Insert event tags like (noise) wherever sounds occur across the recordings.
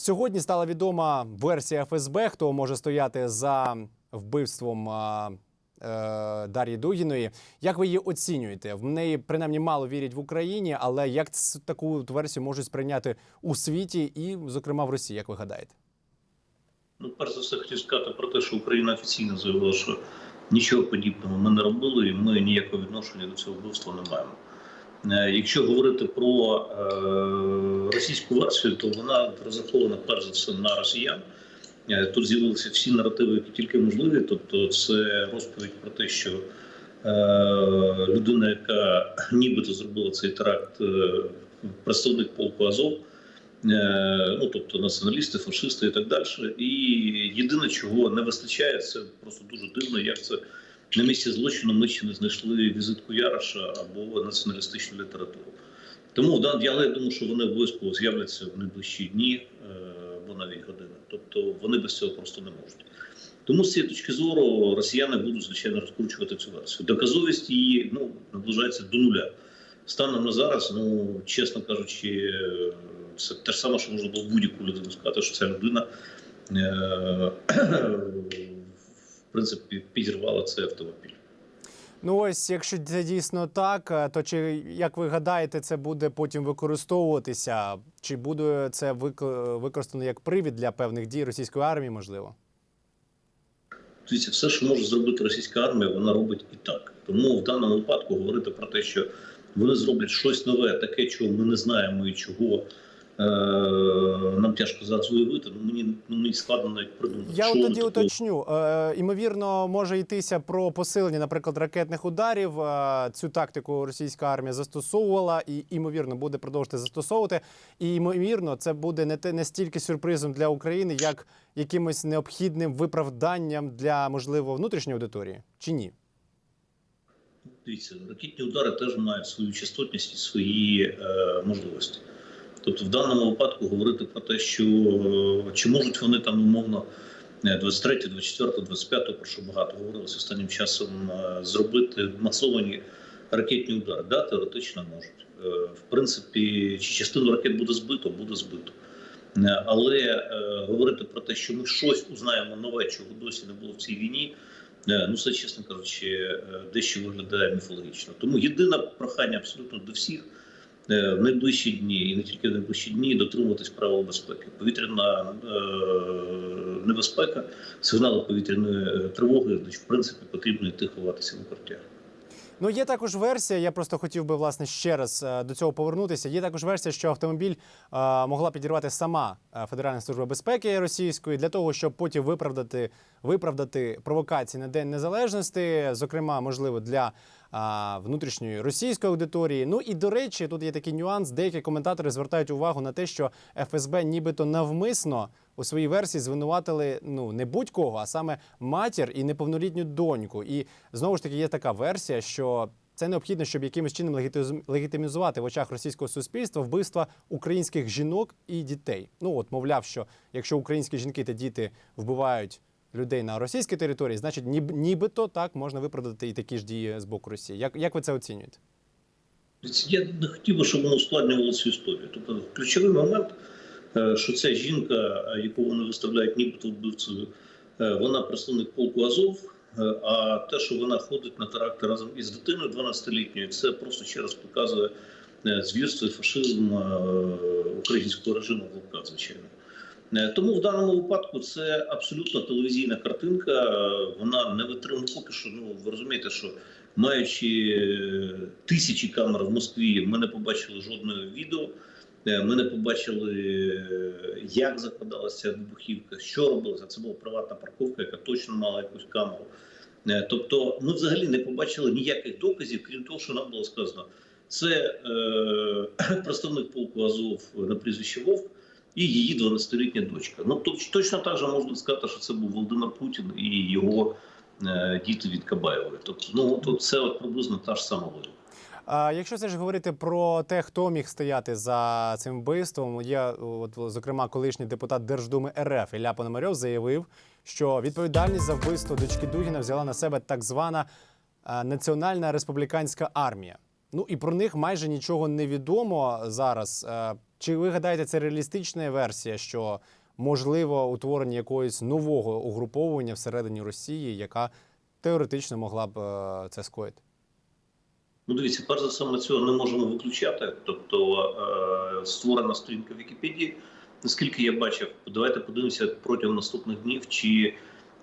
Сьогодні стала відома версія ФСБ, хто може стояти за вбивством е, Дар'ї Дугіної. Як ви її оцінюєте? В неї принаймні мало вірять в Україні, але як таку версію можуть сприйняти у світі і, зокрема, в Росії, як ви гадаєте? Ну, перш за все, хотів сказати про те, що Україна офіційно заявила, що нічого подібного ми не робили, і ми ніякого відношення до цього вбивства не маємо. Е, Якщо говорити про е, російську версію, то вона розрахована перш за все на росіян. Е, Тут з'явилися всі наративи, які тільки можливі. Тобто, це розповідь про те, що людина, яка нібито зробила цей теракт, представник полку Азов. Ну тобто націоналісти, фашисти і так далі. І єдине, чого не вистачає, це просто дуже дивно, як це на місці злочину ми ще не знайшли візитку Яроша або націоналістичну літературу. Тому да, я, думаю, що вони обов'язково з'являться в найближчі дні е, або навіть години. Тобто вони без цього просто не можуть. Тому з цієї точки зору росіяни будуть звичайно розкручувати цю версію. Доказовість її ну наближається до нуля. Станом на зараз, ну чесно кажучи, це те ж саме, що можна було будь-яку людину сказати, що ця людина е, в принципі підірвала цей автомобіль. Ну ось, якщо це дійсно так, е, то чи як ви гадаєте, це буде потім використовуватися? Чи буде це використано як привід для певних дій російської армії, можливо? Дивіться, все, що може зробити російська армія, вона робить і так. Тому в даному випадку говорити про те, що вони зроблять щось нове, таке, чого ми не знаємо і чого нам тяжко зараз уявити, ну мені ну мені складно навіть придумати. Я що тоді такого уточню. Е, імовірно, може йтися про посилення, наприклад, ракетних ударів. Е, цю тактику російська армія застосовувала і імовірно буде продовжувати застосовувати. І ймовірно, це буде не те не стільки сюрпризом для України, як якимось необхідним виправданням для можливо внутрішньої аудиторії, чи ні? Дивіться, ракетні удари теж мають свою частотність і свої е, можливості. Тобто, в даному випадку говорити про те, що е, чи можуть вони там умовно е, 23, 24, 25, про що багато говорилося останнім часом, е, зробити масовані ракетні удари. Да, теоретично можуть. Е, в принципі, чи частину ракет буде збито, буде збито. Але говорити про те, що ми щось узнаємо нове, чого досі не було в цій війні. Ну, це, чесно кажучи, дещо виглядає міфологічно. Тому єдине прохання абсолютно до всіх в найближчі дні, і не тільки в найближчі дні, дотримуватись правил безпеки. Повітряна е, небезпека, сигнали повітряної е, тривоги, в принципі, потрібно йти ховатися в укриття. Ну, є також версія. Я просто хотів би власне ще раз е, до цього повернутися. Є також версія, що автомобіль е, могла підірвати сама е, Федеральна служба безпеки російської для того, щоб потім виправдати виправдати провокації на День Незалежності, зокрема, можливо, для внутрішньої російської аудиторії. Ну і до речі, тут є такий нюанс. Деякі коментатори звертають увагу на те, що ФСБ нібито навмисно у своїй версії звинуватили ну не будь-кого, а саме матір і неповнолітню доньку. І знову ж таки є така версія, що це необхідно, щоб якимось чином легітимізувати в очах російського суспільства вбивства українських жінок і дітей. Ну от мовляв, що якщо українські жінки та діти вбивають людей на російській території, значить ніб, нібито так можна виправдати і такі ж дії з боку Росії. Як, як ви це оцінюєте? Я не хотів би, щоб воно ускладнювало цю історію. Тобто ключовий момент, е, що ця жінка, яку вони виставляють нібито вбивцею, е, вона представник полку Азов. е, А те, що вона ходить на теракти разом із дитиною 12-літньою, це просто ще раз показує звірство і фашизм українського режиму в звичайно. Е, Тому в даному випадку це абсолютно телевізійна картинка. е, Вона не витримує поки що. Ну ви розумієте, що маючи е, тисячі камер в Москві, ми не побачили жодного відео. Ми не побачили, як закладалася вибухівка, що робилося. Це була приватна парковка, яка точно мала якусь камеру. Тобто, ми взагалі не побачили ніяких доказів, крім того, що нам було сказано. Це е, (clears throat) представник полку Азов на прізвище Вовк і її 12-літня дочка. Ну точ- точно так же можна сказати, що це був Володимир Путін і його е, діти від Кабаєвої. Тобто, ну то це от приблизно та ж сама логіка. Якщо все ж говорити про те, хто міг стояти за цим вбивством, є от зокрема колишній депутат Держдуми РФ Ілля Пономарьов заявив, що відповідальність за вбивство дочки Дугіна взяла на себе так звана е, Національна республіканська армія. Ну і про них майже нічого не відомо зараз. Чи ви гадаєте, це реалістична версія, що можливо утворення якогось нового угруповання всередині Росії, яка теоретично могла б е, це скоїти? Ну, дивіться, перш за все, ми цього не можемо виключати. Тобто е, створена сторінка Вікіпедії. Наскільки я бачив, давайте подивимося протягом наступних днів, чи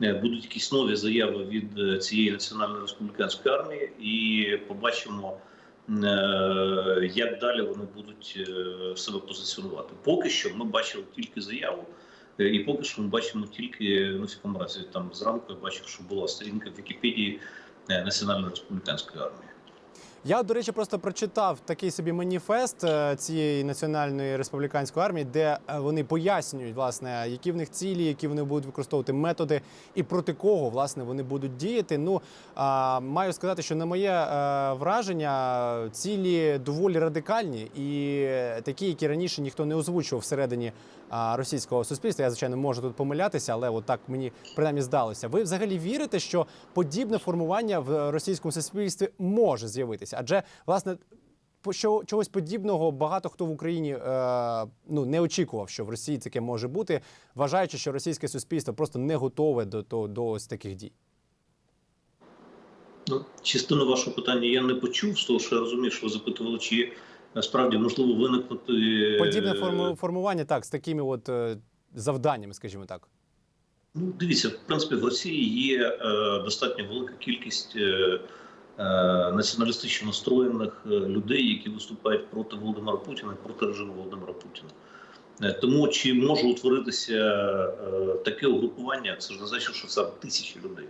е, будуть якісь нові заяви від цієї національної республіканської армії, і побачимо, як далі вони будуть е, себе позиціонувати. Поки що ми бачили тільки заяву, е, і поки що ми бачимо тільки ну, в якому разі там зранку я бачив, що була сторінка в Вікіпедії е, Національної республіканської армії. Я, до речі, просто прочитав такий собі маніфест е, цієї національної республіканської армії, де е, вони пояснюють, власне, які в них цілі, які вони будуть використовувати методи і проти кого власне вони будуть діяти. Ну а, маю сказати, що на моє е, враження цілі доволі радикальні і такі, які раніше ніхто не озвучував всередині а, російського суспільства. Я звичайно можу тут помилятися, але от так мені принаймні здалося. Ви взагалі вірите, що подібне формування в російському суспільстві може з'явитися? Адже власне. Що чогось подібного багато хто в Україні е, ну не очікував, що в Росії таке може бути, вважаючи, що російське суспільство просто не готове до, до, до ось таких дій. Ну, частину вашого питання я не почув з того, що я розумію, що ви запитували, чи е, справді можливо виникнути е, Подібне формування так з такими от е, завданнями, скажімо так. Ну, дивіться, в принципі, в Росії є е, достатньо велика кількість е, е, націоналістично настроєних е, людей, які виступають проти Володимира Путіна, проти режиму Володимира Путіна. Е, Тому чи може утворитися е, таке угрупування, це ж не значить, що це тисячі людей.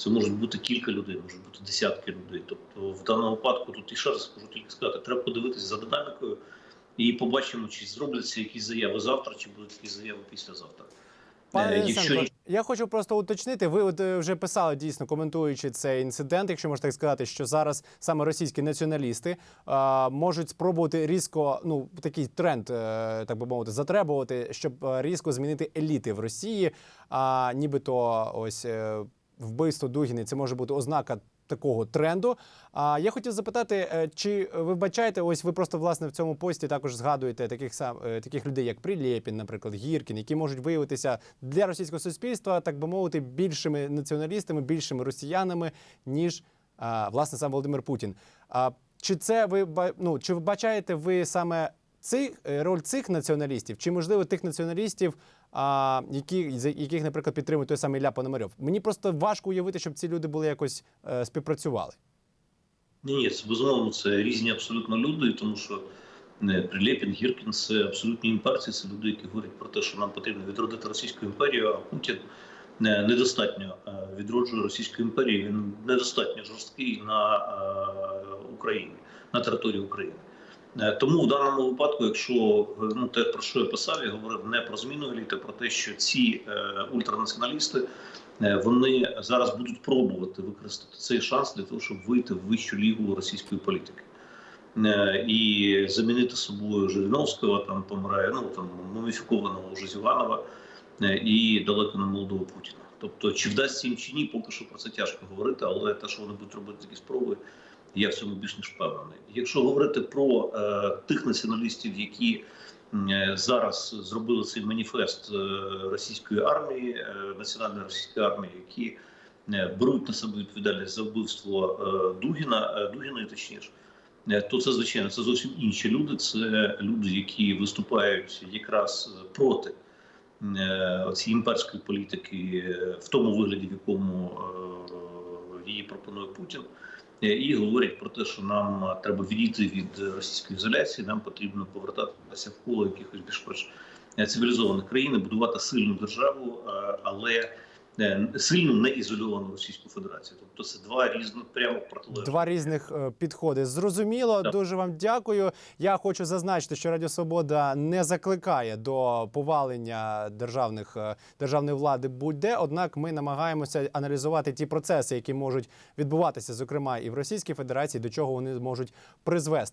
Це можуть бути кілька людей, можуть бути десятки людей. Тобто, в даному випадку тут і ще раз скажу тільки сказати, треба подивитися за динамікою і побачимо, чи зробляться якісь заяви завтра, чи будуть якісь заяви післязавтра. Пане Е, якщо я хочу просто уточнити. Ви от е, вже писали дійсно коментуючи цей інцидент, якщо можна так сказати, що зараз саме російські націоналісти е, можуть спробувати різко, ну такий тренд, е, так би мовити, затребувати, щоб різко змінити еліти в Росії. А нібито ось вбивство Дугіни це може бути ознака. Такого тренду. А я хотів запитати, е, чи ви бачаєте, ось ви просто власне в цьому пості також згадуєте таких сам е, таких людей, як Прилєпін, наприклад, Гіркін, які можуть виявитися для російського суспільства, так би мовити, більшими націоналістами, більшими росіянами, ніж власне сам Володимир Путін. А чи це ви ну, чи ви бачаєте ви саме цих е, роль цих націоналістів, чи можливо тих націоналістів, а, які яких, наприклад, підтримує той самий Ілля Пономарьов? Мені просто важко уявити, щоб ці люди були якось е, співпрацювали. Ні, це безумовно це різні абсолютно люди, тому що не Прилєпін, Гіркін це абсолютні імперці, це люди, які говорять про те, що нам потрібно відродити Російську імперію, а Путін не, недостатньо е, відроджує Російську імперію. Він недостатньо жорсткий на е, Україні, на території України. Е, Тому в даному випадку, якщо е, ну те, про що я писав, я говорив не про зміну еліти, про те, що ці е, ультранаціоналісти е, вони зараз будуть пробувати використати цей шанс для того, щоб вийти в вищу лігу російської політики. Е, І замінити собою Жириновського, там помирає, ну там муміфікованого вже Зюганова е, і далеко не молодого Путіна. Тобто, чи вдасться їм чи ні, поки що про це тяжко говорити, але те, що вони будуть робити такі спроби, я в цьому більш ніж впевнений. Якщо говорити про е, тих націоналістів, які е, зараз зробили цей маніфест е, російської армії, е, національної російської армії, які е, беруть на себе відповідальність за вбивство е, Дугіна, е, Дугіної точніше, е, то це звичайно це зовсім інші люди. Це люди, які виступають якраз проти е, цієї імперської політики е, в тому вигляді, в якому е, її пропонує Путін. Е, І говорять про те, що нам треба відійти від російської ізоляції, нам потрібно повертатися в коло якихось більш цивілізованих країн, будувати сильну державу, е, але е, сильну не ізольовану Російську Федерацію. Тобто це два різних прямо протилежних. Два різних е, підходи. Зрозуміло, Так. дуже вам дякую. Я хочу зазначити, що Радіо Свобода не закликає до повалення державних е, державної влади будь-де. Однак ми намагаємося аналізувати ті процеси, які можуть відбуватися, зокрема і в Російській Федерації, до чого вони можуть призвести.